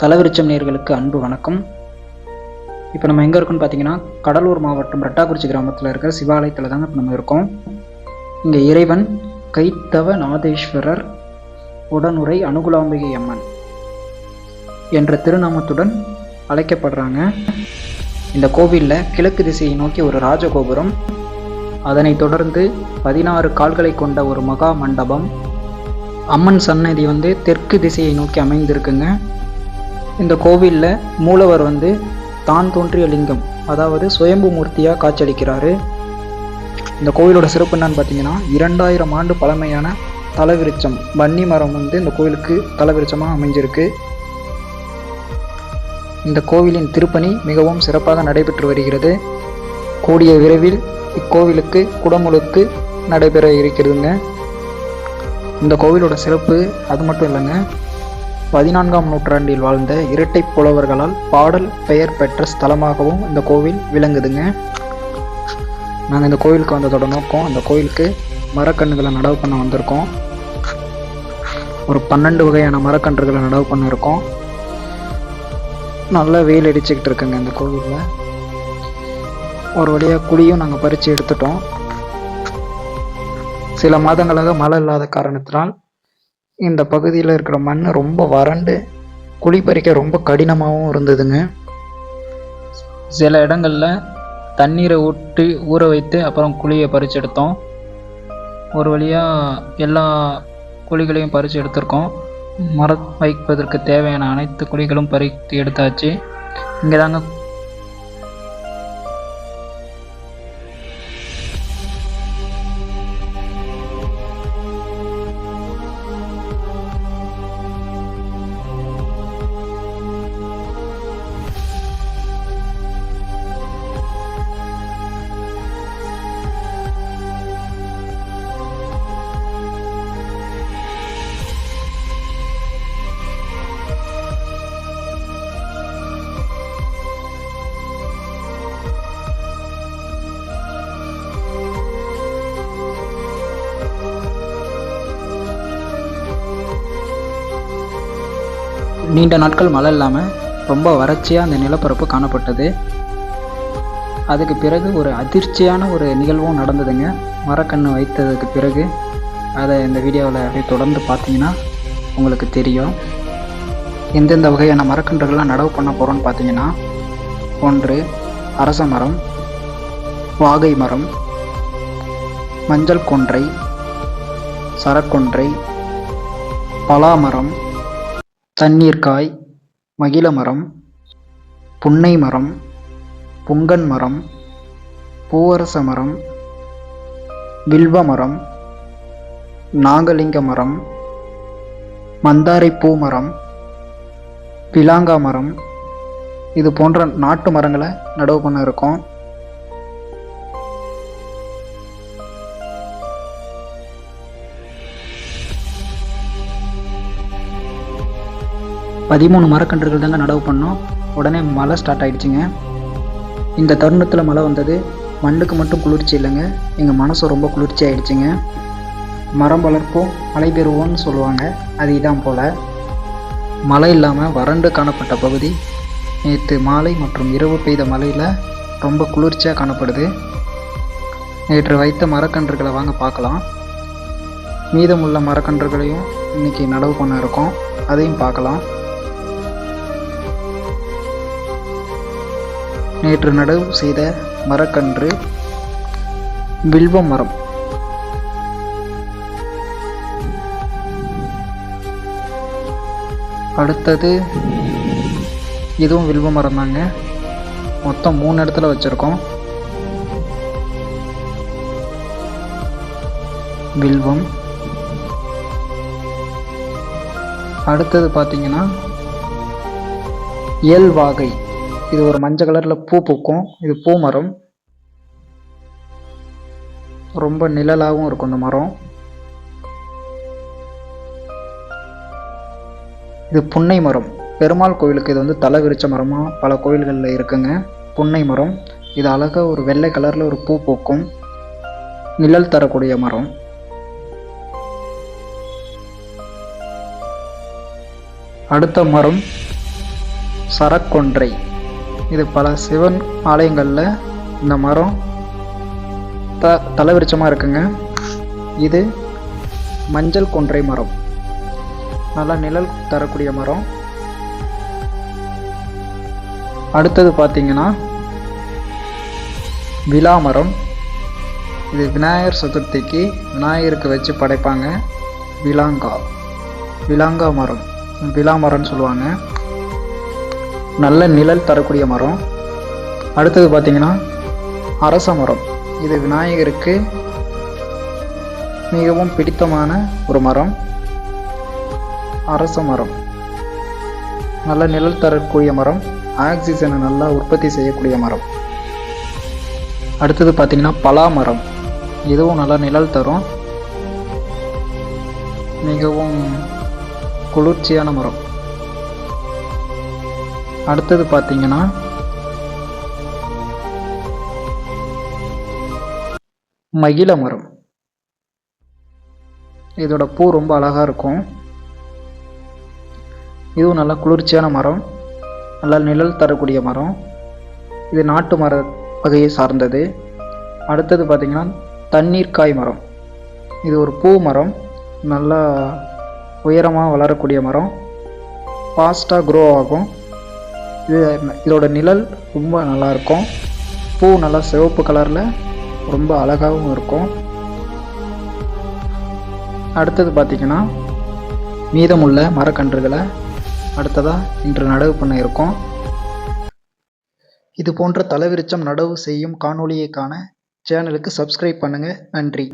கலவிருச்சம் நேர்களுக்கு அன்பு வணக்கம். இப்போ நம்ம எங்கே இருக்கோம்னு பார்த்தீங்கன்னா கடலூர் மாவட்டம் ரெட்டாக்குறிச்சி கிராமத்தில் இருக்கிற சிவாலயத்தில் தாங்க இப்போ நம்ம இருக்கோம். இங்கே இறைவன் கைத்தவ நாதேஸ்வரர் உடனுரை அனுகுலாம்பிகை அம்மன் என்ற திருநாமத்துடன் அழைக்கப்படுறாங்க. இந்த கோவிலில் கிழக்கு திசையை நோக்கி ஒரு ராஜகோபுரம் அதனைத் தொடர்ந்து பதினாறு கால்களை கொண்ட ஒரு மகா மண்டபம் அம்மன் சன்னதி வந்து தெற்கு திசையை நோக்கி அமைந்திருக்குங்க. இந்த கோவிலில் மூலவர் வந்து தான் தோன்றிய லிங்கம் அதாவது சுயம்பு மூர்த்தியாக காட்சியளிக்கிறாரு. இந்த கோவிலோட சிறப்பு என்னன்னு பார்த்தீங்கன்னா இரண்டாயிரம் ஆண்டு பழமையான தலவிருச்சம் வன்னி மரம் வந்து இந்த கோவிலுக்கு தலவிருச்சமாக அமைஞ்சிருக்கு. இந்த கோவிலின் திருப்பணி மிகவும் சிறப்பாக நடைபெற்று வருகிறது. கூடிய விரைவில் இக்கோவிலுக்கு குடமுழுக்கு நடைபெற இருக்கிறதுங்க. இந்த கோவிலோட சிறப்பு அது மட்டும் இல்லைங்க. பதினான்காம் நூற்றாண்டில் வாழ்ந்த இரட்டை புலவர்களால் பாடல் பெயர் பெற்ற ஸ்தலமாகவும் இந்த கோவில் விளங்குதுங்க. நாங்கள் இந்த கோவிலுக்கு வந்ததோட நோக்கம் அந்த கோவிலுக்கு மரக்கன்றுகளை நடவு பண்ண வந்திருக்கோம். ஒரு பன்னெண்டு வகையான மரக்கன்றுகளை நடவு பண்ணியிருக்கோம் நல்லா வெயில் அடிச்சுக்கிட்டு இருக்குங்க இந்த கோவிலில். ஒரு வழியாக குழியும் நாங்கள் பறித்து எடுத்துட்டோம். சில மாதங்களாக மழை இல்லாத காரணத்தினால் இந்த பகுதியில் இருக்கிற மண் ரொம்ப வறண்டு குழி பறிக்க ரொம்ப கடினமாகவும் இருந்ததுங்க. சில இடங்களில் தண்ணீரை ஊற்றி ஊற வைத்து அப்புறம் குழியை பறித்து எடுத்தோம். ஒரு வழியாக எல்லா குழிகளையும் பறித்து எடுத்திருக்கோம். மரம் வைப்பதற்கு தேவையான அனைத்து குழிகளும் பறித்து எடுத்தாச்சு. இங்கே தாங்க நீண்ட நாட்கள் மழை இல்லாமல் ரொம்ப வறட்சியாக அந்த நிலப்பரப்பு காணப்பட்டது. அதுக்கு பிறகு ஒரு அதிர்ச்சியான ஒரு நிகழ்வும் நடந்ததுங்க. மரக்கன்று வைத்ததுக்கு பிறகு. அதை இந்த வீடியோவில் அப்படியே தொடர்ந்து பார்த்தீங்கன்னா உங்களுக்கு தெரியும். எந்தெந்த வகையான மரக்கன்றுகள்லாம் நடவு பண்ண போகிறோன்னு பார்த்தீங்கன்னா ஒன்று அரச மரம் வாகை மரம் மஞ்சள் கொன்றை சரக்கொன்றை பலாமரம் தண்ணீர்காய் மகிழ மரம் புன்னை மரம் புங்கன் மரம் பூவரச மரம் வில்வ மரம் நாகலிங்க மரம் மந்தாரை பூ மரம் பிலாங்கா மரம் இது போன்ற நாட்டு மரங்களை நடவு பண்ண இருக்கோம். பதிமூணு மரக்கன்றுகள் தாங்க நடவு பண்ணோம். உடனே மழை ஸ்டார்ட் ஆயிடுச்சுங்க. இந்த தருணத்தில் மழை வந்தது. மண்ணுக்கு மட்டும் குளிர்ச்சி இல்லைங்க. எங்கள் மனசு ரொம்ப குளிர்ச்சி ஆயிடுச்சுங்க. மரம் வளர்ப்போம் மழை பெறுவோம்னு சொல்லுவாங்க. அது இதான் போல். மழை இல்லாமல் வறண்டு காணப்பட்ட பகுதி. நேற்று மாலை மற்றும் இரவு பெய்த மழையில் ரொம்ப குளிர்ச்சியாக காணப்படுது. நேற்று வைத்த மரக்கன்றுகளை வாங்க பார்க்கலாம். மீதமுள்ள மரக்கன்றுகளையும் இன்னைக்கு நடவு பண்ண இருக்கோம். அதையும் பார்க்கலாம். நேற்று நடவு செய்த மரக்கன்று வில்வ மரம். அடுத்தது இதுவும் வில்வ மரம் தாங்க மொத்தம் மூணு இடத்துல வச்சுருக்கோம். வில்வம். அடுத்தது பார்த்தீங்கன்னா இயல்வாகை. இது ஒரு மஞ்சள் கலரில் பூ பூக்கும். இது பூ மரம். ரொம்ப நிழலாகவும் இருக்கும் இந்த மரம். இது புன்னை மரம். பெருமாள் கோயிலுக்கு இது வந்து தலை விரிச்ச மரமாக பல கோயில்களில் இருக்குங்க. புன்னை மரம். இது அழகாக ஒரு வெள்ளை கலரில் ஒரு பூ பூக்கும். நிழல் தரக்கூடிய மரம். அடுத்த மரம் சரக்கொன்றை. இது பல சிவன் ஆலயங்களில் இந்த மரம் த தலைவிருச்சமாக இருக்குங்க. இது மஞ்சள் கொன்றை மரம். நல்லா நிழல் தரக்கூடிய மரம். அடுத்தது பார்த்தீங்கன்னா விலா மரம். இது விநாயகர் சதுர்த்திக்கு விநாயகருக்கு வச்சு படைப்பாங்க. விலாங்கா. விலாங்கா மரம். விலா மரம்னு சொல்லுவாங்க. நல்ல நிழல் தரக்கூடிய மரம். அடுத்தது பார்த்திங்கன்னா அரச மரம். இது விநாயகருக்கு மிகவும் பிடித்தமான ஒரு மரம். அரச மரம். நல்ல நிழல் தரக்கூடிய மரம். ஆக்சிஜனை நல்லா உற்பத்தி செய்யக்கூடிய மரம். அடுத்தது பார்த்திங்கன்னா பலா மரம். இதுவும் நல்லா நிழல் தரும். மிகவும் குளிர்ச்சியான மரம். அடுத்தது பார்த்தீங்கன்னா மகிழ மரம். இதோட பூ ரொம்ப அழகாக இருக்கும். இதுவும் நல்லா குளிர்ச்சியான மரம். நல்லா நிழல் தரக்கூடிய மரம். இது நாட்டு மர வகையை சார்ந்தது. அடுத்தது பார்த்திங்கன்னா தண்ணீர்க்காய் மரம். இது ஒரு பூ மரம். நல்லா உயரமாக வளரக்கூடிய மரம். ஃபாஸ்ட்டாக க்ரோ ஆகும். இது இதோட நிழல் ரொம்ப நல்லா இருக்கும் பூ நல்லா சிவப்பு கலரில் ரொம்ப அழகாகவும் இருக்கும். அடுத்தது பார்த்திங்கன்னா மீதமுள்ள மரக்கன்றுகளை அடுத்ததாக இன்று நடவு பண்ண இருக்கோம். இது போன்ற தலைவிருச்சம் நடவு செய்யும் காணொளியை காண சேனலுக்கு சப்ஸ்கிரைப் பண்ணுங்கள் நன்றி.